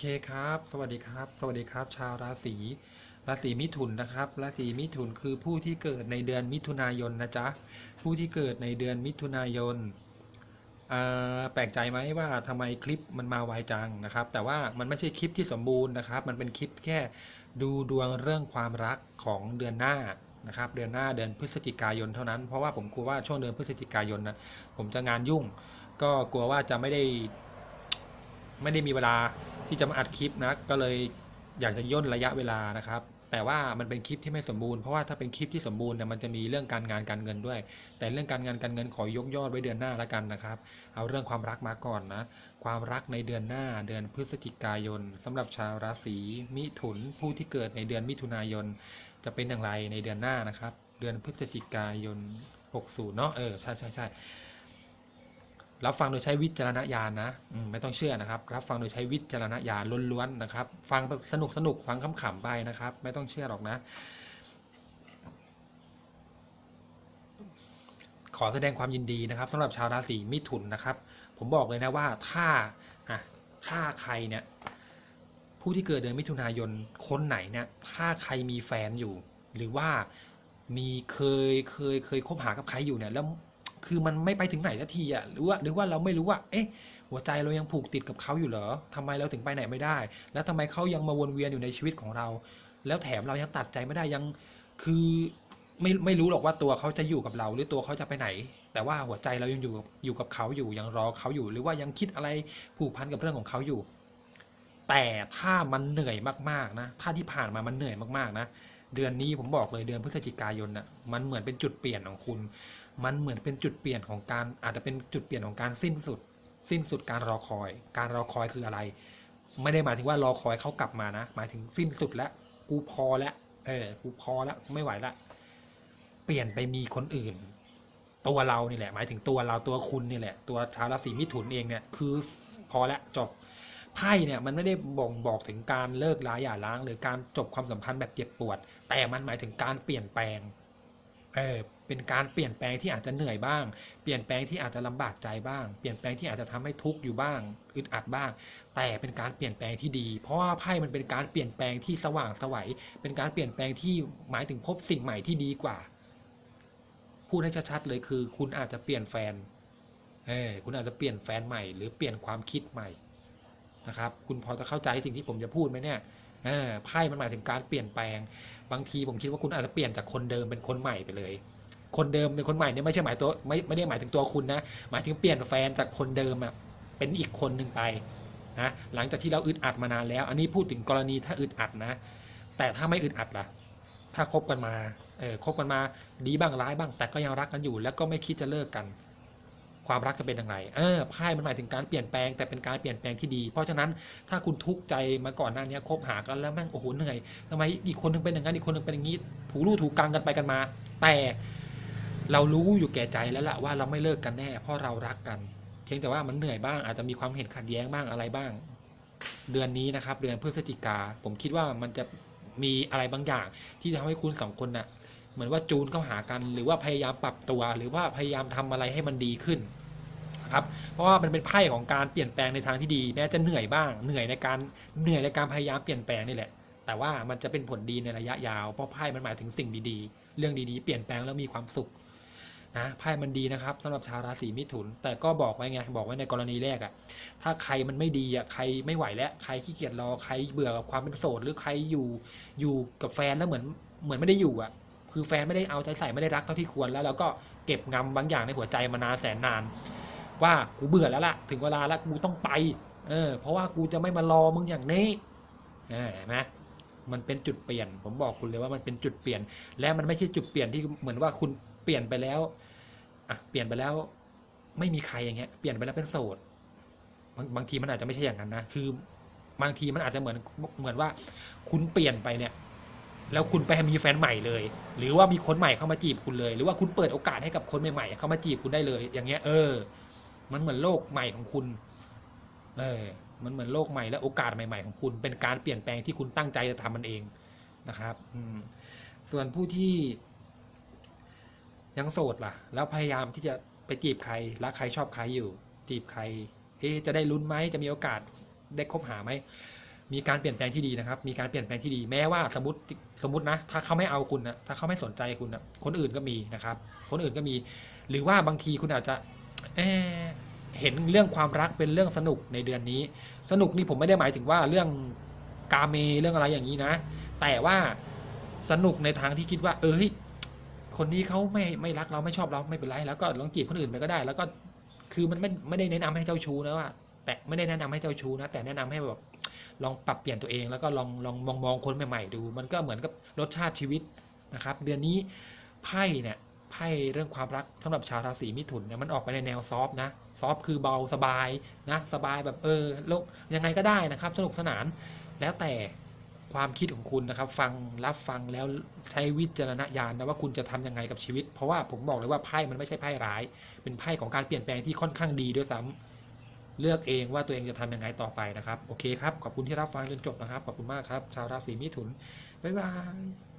เคครับ สวัสดีครับ สวัสดีครับ ชาวราศีราศีมิถุนนะครับ ราศีมิถุนคือผู้ที่เกิดในเดือนมิถุนายนนะจ๊ะ ผู้ที่เกิดในเดือนมิถุนายนแปลกใจไหมว่าทำไมคลิปมันมาไวจังนะครับ แต่ว่ามันไม่ใช่คลิปที่สมบูรณ์นะครับ มันเป็นคลิปแค่ดูดวงเรื่องความรักของเดือนหน้านะครับ เดือนหน้าเดือนพฤศจิกายนเท่านั้น เพราะว่าผมกลัวว่าช่วงเดือนพฤศจิกายนนะผมจะงานยุ่ง ก็กลัวว่าจะไม่ได้ ไม่ได้มีเวลาที่จะมาอัดคลิปนะก็เลยอยากจะย่นระยะเวลานะครับ แต่ว่ามันเป็นคลิปที่ไม่สมบูรณ์เพราะว่าถ้าเป็นคลิปที่สมบูรณ์เนี่ยมันจะมีเรื่องการงานการเงินด้วย แต่เรื่องการงานการเงินขอยกยอดไว้เดือนหน้าแล้วกันนะครับ เอาเรื่องความรักมาก่อนนะ ความรักในเดือนหน้าเดือนพฤศจิกายนสำหรับชาวราศีมิถุนผู้ที่เกิดในเดือนมิถุนายน จะเป็นอย่างไรในเดือนหน้านะครับ เดือนพฤศจิกายน 60เนาะเออใช่ใช่ใช่ รับฟังโดยใช้วิจารณญาณนะไม่ต้องเชื่อนะครับ รับฟังโดยใช้วิจารณญาณล้วนๆนะครับ ฟังสนุกสนุกฟังขำๆไปนะครับ ไม่ต้องเชื่อหรอกนะ ขอแสดงความยินดีนะครับสำหรับชาวราศีมิถุนนะครับ ผมบอกเลยนะว่าถ้าอะถ้าใครเนี่ยผู้ที่เกิดเดือนมิถุนายนคนไหนเนี่ยถ้าใครมีแฟนอยู่ หรือว่ามีเคยเคยเคยคบหากับใครอยู่เนี่ยแล้ว คือมันไม่ไปถึงไหนสักทีอะหรือว่าหรือว่าเราไม่รู้ว่า เอ๊ะ หัวใจเรายังผูกติดกับเขาอยู่เหรอทำไมเราถึงไปไหนไม่ได้ แล้วทำไมเขายังมาวนเวียนอยู่ในชีวิตของเรา แล้วแถมเรายังตัดใจไม่ได้ยัง คือไม่ไม่รู้หรอกว่าตัวเขาจะอยู่กับเรา หรือตัวเขาจะไปไหน แต่ว่าหัวใจเรายังอยู่กับอยู่กับเขาอยู่ยังรอเขาอยู่ หรือว่ายังคิดอะไรผูกพันกับเรื่องของเขาอยู่ แต่ถ้ามันเหนื่อยมากๆนะ ถ้าที่ผ่านมามันเหนื่อยมากๆนะเดือนนี้ผมบอกเลยเดือนพฤศจิกายนน่ะมันเหมือนเป็นจุดเปลี่ยนของคุณมันเหมือนเป็นจุดเปลี่ยนของการอาจจะเป็นจุดเปลี่ยนของการสิ้นสุด สิ้นสุดการรอคอย การรอคอยคืออะไร ไม่ได้หมายถึงว่ารอคอยเขากลับมานะ หมายถึงสิ้นสุดแล้วกูพอแล้วเออกูพอแล้วไม่ไหวละเปลี่ยนไปมีคนอื่น ตัวเรานี่แหละ หมายถึงตัวเราตัวคุณนี่แหละ ตัวชาวราศีมิถุนเองเนี่ยคือพอแล้วจบไพ่เนี่ยมันไม่ได้บ่งบอกถึงการเลิกร้าหย่าร้าง หรือการจบความสัมพันธ์แบบเจ็บปวด แต่มันหมายถึงการเปลี่ยนแปลง เออ เป็นการเปลี่ยนแปลงที่อาจจะเหนื่อยบ้าง เปลี่ยนแปลงที่อาจจะลำบากใจบ้าง เปลี่ยนแปลงที่อาจจะทำให้ทุกข์อยู่บ้าง อึดอัดบ้าง แต่เป็นการเปลี่ยนแปลงที่ดี เพราะว่าไพ่มันเป็นการเปลี่ยนแปลงที่สว่างสวัย เป็นการเปลี่ยนแปลงที่หมายถึงพบสิ่งใหม่ที่ดีกว่า พูดให้ชัดๆเลยคือ คุณอาจจะเปลี่ยนแฟน เออคุณอาจจะเปลี่ยนแฟนใหม่ หรือเปลี่ยนความคิดใหม่นะครับ คุณพอจะเข้าใจสิ่งที่ผมจะพูดไหมเนี่ยไพ่มันหมายถึงการเปลี่ยนแปลง บางทีผมคิดว่าคุณอาจจะเปลี่ยนจากคนเดิมเป็นคนใหม่ไปเลย คนเดิมเป็นคนใหม่เนี่ยไม่ใช่หมายตัวไม่ไม่ได้หมายถึงตัวคุณนะหมายถึงเปลี่ยนแฟนจากคนเดิมอะเป็นอีกคนหนึ่งไปนะหลังจากที่เราอึดอัดมานานแล้ว อันนี้พูดถึงกรณีถ้าอึดอัดนะ แต่ถ้าไม่อึดอัดล่ะ ถ้าคบกันมาเออคบกันมาดีบ้างร้ายบ้าง แต่ก็ยังรักกันอยู่ แล้วก็ไม่คิดจะเลิกกัน ความรักจะเป็นอย่างไรเออไพ่มันหมายถึงการเปลี่ยนแปลงแต่เป็นการเปลี่ยนแปลงที่ดี เพราะฉะนั้นถ้าคุณทุกข์ใจมาก่อนหน้านี้คบหากันแล้วแม่งโอ้โหเหนื่อยทำไมอีกคนนึงเป็นอย่างนั้นอีกคนนึงเป็นอย่างนี้ถูรูถูกกลางกันไปกันมา แต่ เรารู้อยู่แก่ใจแล้วล่ะว่าเราไม่เลิกกันแน่เพราะเรารักกัน เพียงแต่ว่ามันเหนื่อยบ้างอาจจะมีความเห็นขัดแย้งบ้างอะไรบ้าง เดือนนี้นะครับ เดือนพฤศจิกา ผมคิดว่ามันจะมีอะไรบางอย่าง ที่ทำให้คุณสองคนน่ะ เหมือนว่าจูนเข้าหากันหรือว่าพยายามปรับตัว หรือว่าพยายามทำอะไรให้มันดีขึ้นครับเพราะว่ามันเป็นไพ่ของการเปลี่ยนแปลงในทางที่ดีแม้จะเหนื่อยบ้าง เหนื่อยในการเหนื่อยในการพยายามเปลี่ยนแปลงนี่แหละ แต่ว่ามันจะเป็นผลดีในระยะยาวเพราะไพ่มันหมายถึงสิ่งดีๆ เรื่องดีๆ เปลี่ยนแปลงแล้วมีความสุข นะไพ่มันดีนะครับสำหรับชาวราศีมิถุน แต่ก็บอกไว้ไงบอกไว้ในกรณีแรกอะถ้าใครมันไม่ดีอะใครไม่ไหวแล้วใครขี้เกียจรอใครเบื่อกับความเป็นโสดหรือใครอยู่อยู่กับแฟนแล้วเหมือนเหมือนไม่ได้อยู่อะคือแฟนไม่ได้เอาใจใส่ไม่ได้รักเท่าที่ควรแล้วเราก็เก็บงำบางอย่างในหัวใจมานานแสนนาน ว่ากูเบื่อแล้วล่ะ ถึงเวลาแล้วกูต้องไป เออ เพราะว่ากูจะไม่มารอมึงอย่างนี้เห็นไหมมันเป็นจุดเปลี่ยน ผมบอกคุณเลยว่ามันเป็นจุดเปลี่ยน และมันไม่ใช่จุดเปลี่ยนที่เหมือนว่าคุณ เปลี่ยนไปแล้วอะเปลี่ยนไปแล้วไม่มีใครอย่างเงี้ยเปลี่ยนไปแล้วเป็นโสดบางบางทีมันอาจจะไม่ใช่อย่างนั้นนะคือบางทีมันอาจจะเหมือนเหมือนว่า คุณเปลี่ยนไปเนี่ย แล้วคุณไปมีแฟนใหม่เลย หรือว่ามีคนใหม่เข้ามาจีบคุณเลย หรือว่าคุณเปิดโอกาสให้กับคนใหม่ๆเข้ามาจีบคุณได้เลย อย่างเงี้ย เออ มันเหมือนโลกใหม่ของคุณ เออ มันเหมือนโลกใหม่และโอกาสใหม่ ๆ ของคุณ เป็นการเปลี่ยนแปลงที่คุณตั้งใจจะทำมันเองนะครับ อืมส่วนผู้ที่ ยังโสดล่ะ แล้วพยายามที่จะไปจีบใครรักใครชอบใครอยู่ จีบใคร เอ๊จะได้ลุ้นไหมจะมีโอกาสได้คบหาไหมมีการเปลี่ยนแปลงที่ดีนะครับ มีการเปลี่ยนแปลงที่ดีแม้ว่าสมมติสมมตินะ ถ้าเขาไม่เอาคุณนะถ้าเขาไม่สนใจคุณนะคนอื่นก็มีนะครับ คนอื่นก็มี หรือว่าบางทีคุณอาจจะเอ๊เห็นเรื่องความรักเป็นเรื่องสนุกในเดือนนี้ สนุกนี่ผมไม่ได้หมายถึงว่าเรื่องกาเมเรื่องอะไรอย่างนี้นะ แต่ว่าสนุกในทางที่คิดว่า เอ้ย คนนี้เขาไม่ไม่รักเราไม่ชอบเราไม่เป็นไร แล้วก็ลองจีบคนอื่นไปก็ได้ แล้วก็คือมันไม่ไม่ได้แนะนำให้เจ้าชู้นะว่า แต่ไม่ได้แนะนำให้เจ้าชู้นะ แต่แนะนำให้แบบลองปรับเปลี่ยนตัวเองแล้วก็ลองลองมองมองคนใหม่ๆดู มันก็เหมือนกับรสชาติชีวิตนะครับ เดือนนี้ไพ่เนี่ยไพ่เรื่องความรักสำหรับชาวราศีมิถุนเนี่ยมันออกไปในแนวซอฟต์นะซอฟต์คือเบาสบายนะสบายแบบเออโลกยังไงก็ได้นะครับ สนุกสนานแล้วแต่ ความคิดของคุณนะครับ ฟังรับฟังแล้วใช้วิจารณญาณนะว่าคุณจะทำยังไงกับชีวิต เพราะว่าผมบอกเลยว่าไพ่มันไม่ใช่ไพ่ร้าย เป็นไพ่ของการเปลี่ยนแปลงที่ค่อนข้างดีด้วยซ้ำเลือกเองว่าตัวเองจะทำยังไงต่อไปนะครับ โอเคครับ ขอบคุณที่รับฟังจนจบนะครับ ขอบคุณมากครับ ชาวราศีมิถุน บ๊ายบาย